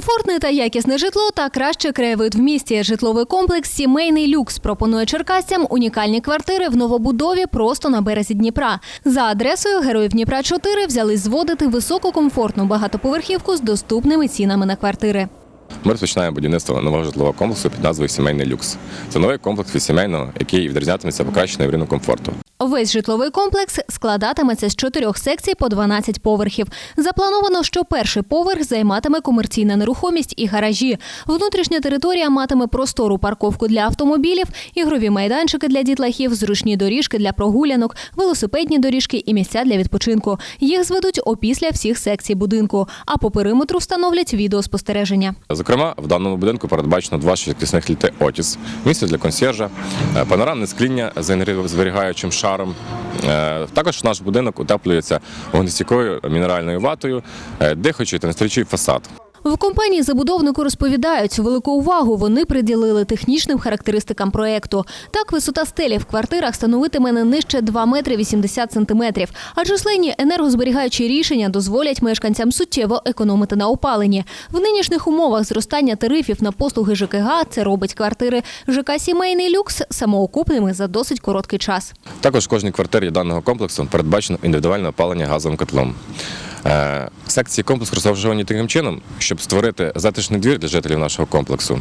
Комфортне та якісне житло та краще краєвид в місті. Житловий комплекс Сімейний люкс пропонує черкасцям унікальні квартири в новобудові просто на березі Дніпра. За адресою Героїв Дніпра 4 взялись зводити висококомфортну багатоповерхівку з доступними цінами на квартири. Ми розпочинаємо будівництво нового житлового комплексу під назвою Сімейний люкс. Це новий комплекс від сімейного, який відрізнятиметься покращеною рівнем комфорту. Весь житловий комплекс складатиметься з чотирьох секцій по 12 поверхів. Заплановано, що перший поверх займатиме комерційна нерухомість і гаражі. Внутрішня територія матиме простору парковку для автомобілів, ігрові майданчики для дітлахів, зручні доріжки для прогулянок, велосипедні доріжки і місця для відпочинку. Їх зведуть опісля всіх секцій будинку. А по периметру встановлять відеоспостереження. Зокрема, в даному будинку передбачено два швидкісних літи Отіс, місце для консьержа, е, панорамне скління з енергозберігаючим шаром. Е, Також наш будинок утеплюється вогнестійкою мінеральною ватою, дихаючи та нестрічий фасад. В компанії забудовнику розповідають, велику увагу вони приділили технічним характеристикам проекту. Так, висота стелі в квартирах становитиме не нижче 2 метри 80 сантиметрів. А численні енергозберігаючі рішення дозволять мешканцям суттєво економити на опаленні. В нинішніх умовах зростання тарифів на послуги ЖКГ це робить квартири ЖК «Сімейний люкс» самоокупними за досить короткий час. Також в кожній квартирі даного комплексу передбачено індивідуальне опалення газовим котлом. Е, Секції комплексу розташовані таким чином, щоб створити затишний двір для жителів нашого комплексу.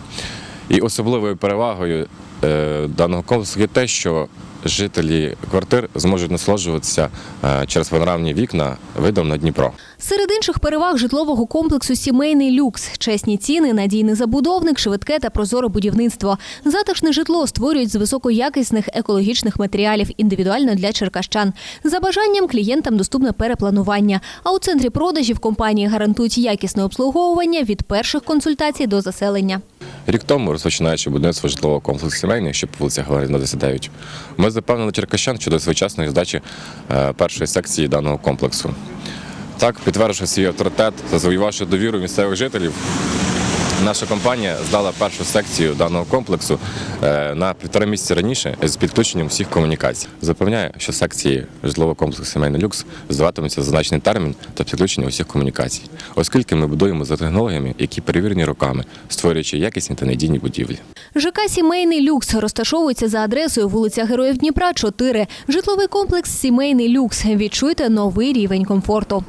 І особливою перевагою е, даного комплексу є те, що жителі квартир зможуть насолоджуватися е, через панорамні вікна видом на Дніпро. Серед інших переваг житлового комплексу сімейний люкс, чесні ціни, надійний забудовник, швидке та прозоре будівництво. Затишне житло створюють з високоякісних екологічних матеріалів індивідуально для черкащан. За бажанням клієнтам доступне перепланування. А у центрі продажів компанії гарантують якісне обслуговування від перших консультацій до заселення. Рік тому, розпочинаючи будівництво житлового комплексу сімейний, що по вулиці Гагаріна 29, ми запевнили черкащан щодо своєчасної здачі е, першої секції даного комплексу. Так, підтвердивши свій авторитет завоювавши довіру місцевих жителів, наша компанія здала першу секцію даного комплексу е, на півтора місяці раніше з підключенням всіх комунікацій. Запевняю, що секції житлового комплексу сімейний люкс здаватимуться за зазначений термін та підключення усіх комунікацій, оскільки ми будуємо за технологіями, які перевірені роками, створюючи якісні та надійні будівлі. ЖК «Сімейний люкс» розташовується за адресою вулиця Героїв Дніпра, 4. Житловий комплекс «Сімейний люкс». Відчуйте новий рівень комфорту.